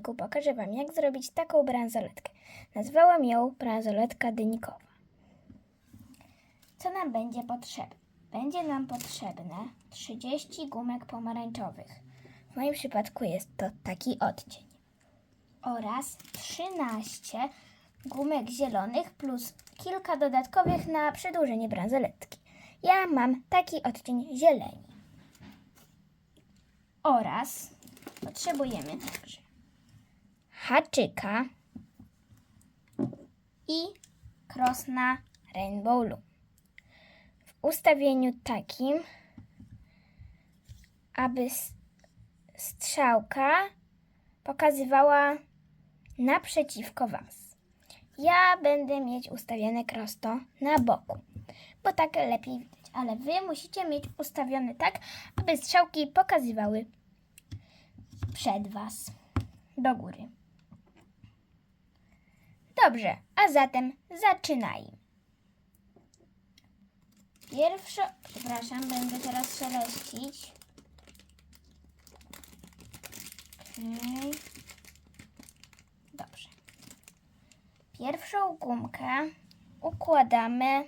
pokażę Wam, jak zrobić taką bransoletkę. Nazwałam ją bransoletka dynikowa. Co nam będzie potrzebne? Będzie nam potrzebne 30 gumek pomarańczowych. W moim przypadku jest to taki odcień. Oraz 13 gumek zielonych plus kilka dodatkowych na przedłużenie bransoletki. Ja mam taki odcień zieleni. Oraz potrzebujemy także haczyka i krosna Rainbow Loom. W ustawieniu takim, aby strzałka pokazywała naprzeciwko Was. Ja będę mieć ustawione prosto na boku, bo tak lepiej widać, ale Wy musicie mieć ustawione tak, aby strzałki pokazywały przed Was do góry. Dobrze, a zatem zaczynajmy. Pierwszo, przepraszam, będę teraz szeleścić. Okej. Dobrze. Pierwszą gumkę układamy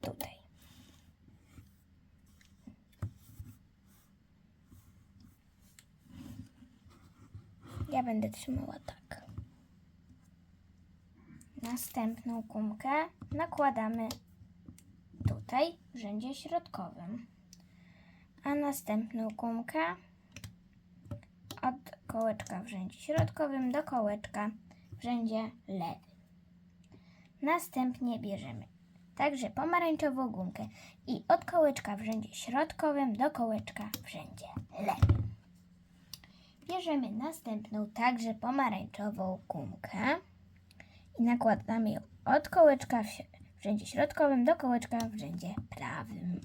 tutaj. Ja będę trzymała tak. Następną gumkę nakładamy tutaj w rzędzie środkowym. A następną gumkę od kołeczka w rzędzie środkowym do kołeczka w rzędzie lewym. Następnie bierzemy także pomarańczową gumkę i od kołeczka w rzędzie środkowym do kołeczka w rzędzie lewym. Bierzemy następną także pomarańczową gumkę i nakładamy ją od kołeczka w rzędzie środkowym do kołeczka w rzędzie prawym.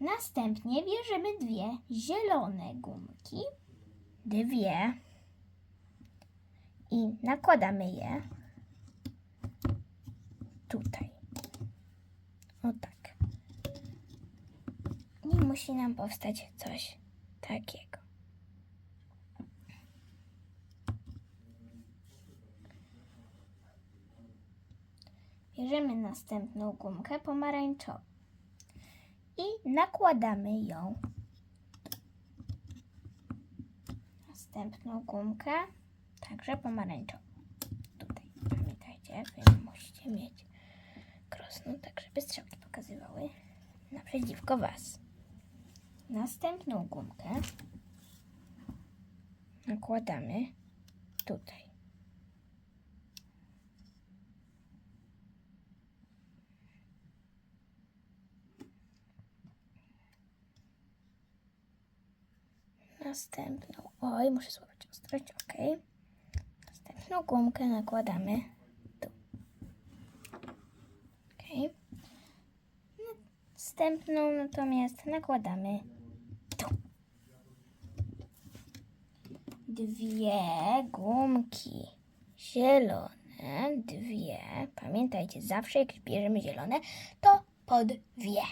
Następnie bierzemy dwie zielone gumki, dwie i nakładamy je tutaj. O tak. I musi nam powstać coś takiego. Bierzemy następną gumkę pomarańczową i nakładamy ją. Następną gumkę, także pomarańczową. Tutaj, pamiętajcie, wy musicie mieć krosną, tak żeby strzałki pokazywały naprzeciwko Was. Następną gumkę nakładamy tutaj. Następną, oj, muszę złapać ostrość, ok. Następną gumkę nakładamy tu. Ok. Następną natomiast nakładamy tu. Dwie gumki zielone, dwie. Pamiętajcie, zawsze jak bierzemy zielone, to po dwie.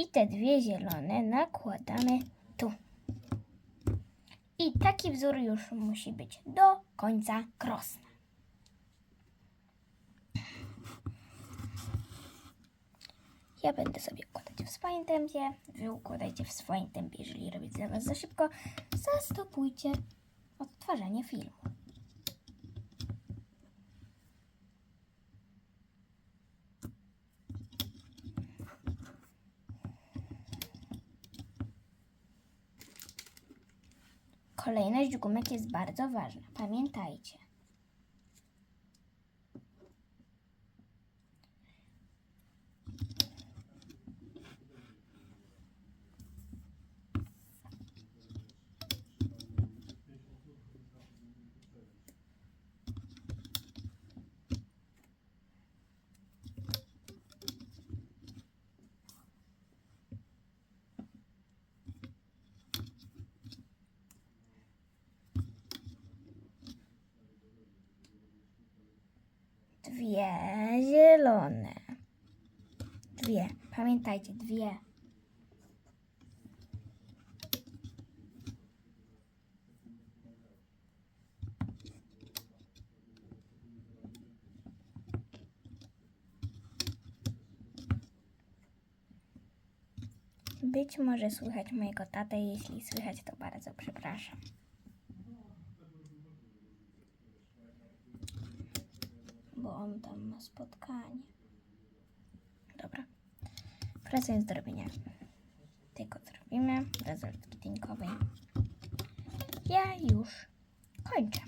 I te dwie zielone nakładamy tu. I taki wzór już musi być do końca krosna. Ja będę sobie układać w swoim tempie. Wy układajcie w swoim tempie. Jeżeli robię dla Was za szybko, zastopujcie odtwarzanie filmu. Kolejność gumek jest bardzo ważna. Pamiętajcie. dwie zielone. Dwie. Pamiętajcie, dwie. Być może słychać mojego tatę, jeśli słychać to bardzo przepraszam. On tam ma spotkanie. Dobra. Wracając do robienia. Tylko zrobimy rezolutki tynkowej. Ja już kończę.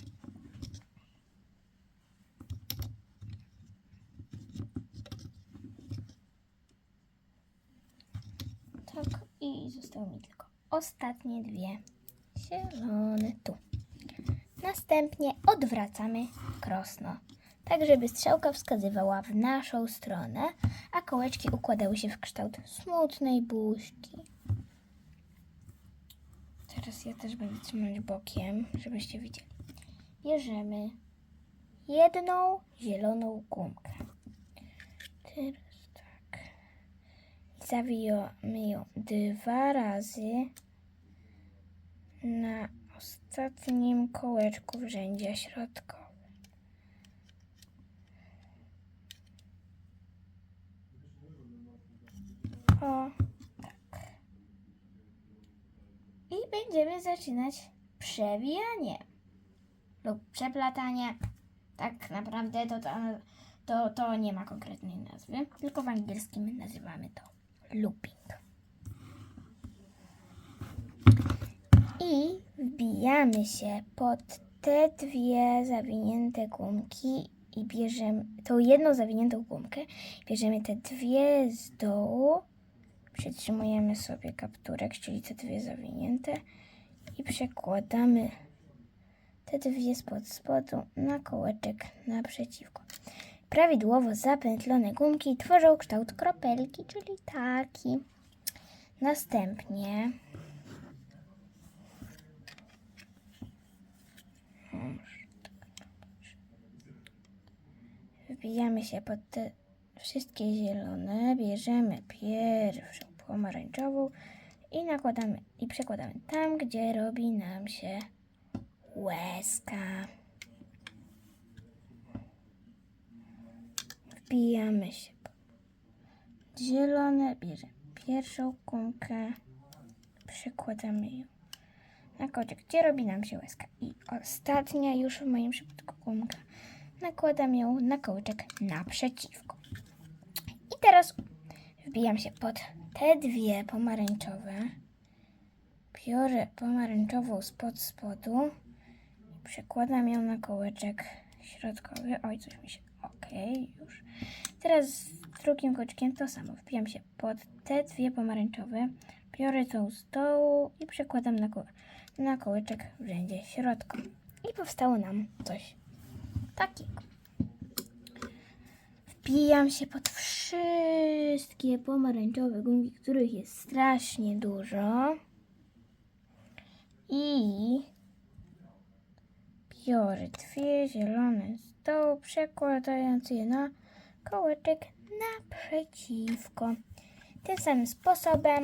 Tak, i zostały mi tylko ostatnie dwie zielone tu. Następnie odwracamy krosno, tak żeby strzałka wskazywała w naszą stronę, a kołeczki układały się w kształt smutnej buźki. Teraz ja też będę trzymać bokiem, żebyście widzieli. Bierzemy jedną zieloną gumkę. Teraz tak. Zawijamy ją dwa razy na ostatnim kołeczku w rzędzie środkowym. O, tak. I będziemy zaczynać przewijanie lub przeplatanie. Tak naprawdę to, to, to, nie ma konkretnej nazwy, tylko w angielskim nazywamy to looping. I wbijamy się pod te dwie zawinięte gumki i bierzemy tą jedną zawiniętą gumkę, bierzemy te dwie z dołu, przytrzymujemy sobie kapturek, czyli te dwie zawinięte i przekładamy te dwie spod spodu na kołeczek naprzeciwko. Prawidłowo zapętlone gumki tworzą kształt kropelki, czyli taki. Następnie wbijamy się pod te wszystkie zielone, bierzemy pierwszą pomarańczową i nakładamy i przekładamy tam, gdzie robi nam się łezka. Wbijamy się zielone, bierzemy pierwszą gumkę, przekładamy ją na kocie, gdzie robi nam się łezka. I ostatnia już w moim przypadku gumka. Nakładam ją na kołczek naprzeciwko. Teraz wbijam się pod te dwie pomarańczowe. Biorę pomarańczową spod spodu i przekładam ją na kołeczek środkowy. Oj, coś mi się... Okej, już. Teraz z drugim koczkiem to samo. Wbijam się pod te dwie pomarańczowe. Biorę tą z dołu i przekładam na, ko- na kołeczek w rzędzie środkowym. I powstało nam coś takiego. Wbijam się pod wszystkie pomarańczowe gumki, których jest strasznie dużo. I biorę dwie zielone z dołu, przekładając je na kołeczek naprzeciwko. Tym samym sposobem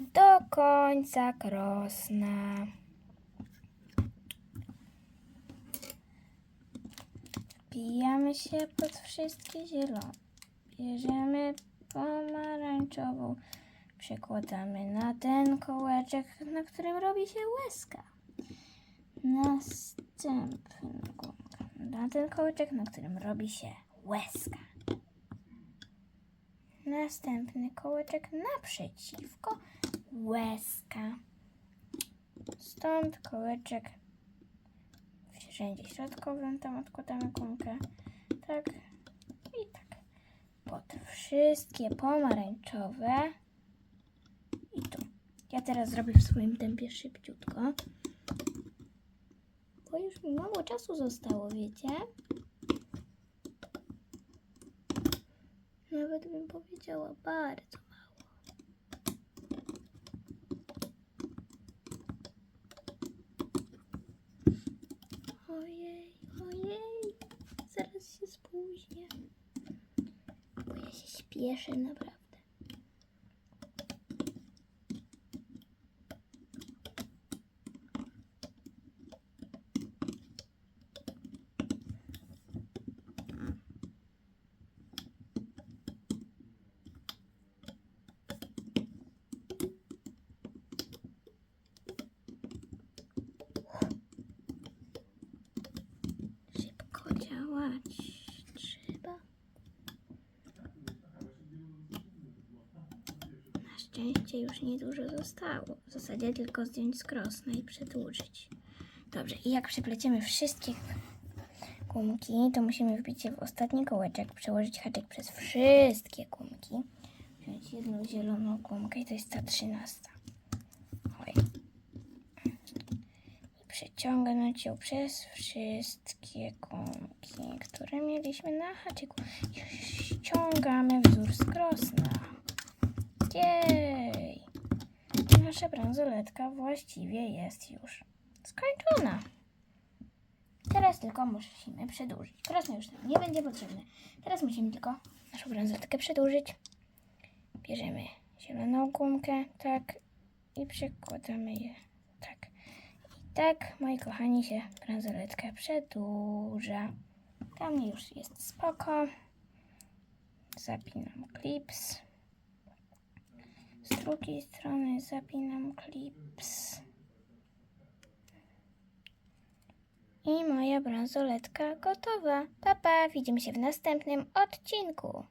do końca krosna. Wbijamy się pod wszystkie zielone. Bierzemy pomarańczową, przekładamy na ten kołeczek, na którym robi się łezka. Następna gumka na ten kołeczek, na którym robi się łezka. Następny kołeczek naprzeciwko, łezka. Stąd kołeczek w rzędzie środkowym, tam odkładamy gumkę. Tak i tak. Pod wszystkie pomarańczowe i tu. Ja teraz zrobię w swoim tempie szybciutko. Bo już mi mało czasu zostało, wiecie? Nawet bym powiedziała bardzo mało. Ojej, spieszę naprawdę. Szybko działać. Szczęście już niedużo zostało. W zasadzie tylko zdjąć z krosna i przedłużyć. Dobrze, i jak przypleciemy wszystkie gumki, to musimy wbić je w ostatni kołeczek, przełożyć haczyk przez wszystkie gumki, wziąć jedną zieloną gumkę i to jest ta trzynasta. Oj. I przeciągnąć ją przez wszystkie gumki, które mieliśmy na haczyku. I ściągamy wzór z krosna. Jej! Nasza bransoletka właściwie jest już skończona. Teraz tylko musimy przedłużyć. Krosno już nam nie będzie potrzebne. Teraz musimy tylko naszą bransoletkę przedłużyć. Bierzemy zieloną gumkę, tak, i przekładamy je, tak. I tak, moi kochani, się bransoletka przedłuża. Tam już jest spoko. Zapinam klips. Z drugiej strony zapinam klips. I moja bransoletka gotowa. Papa, widzimy się w następnym odcinku.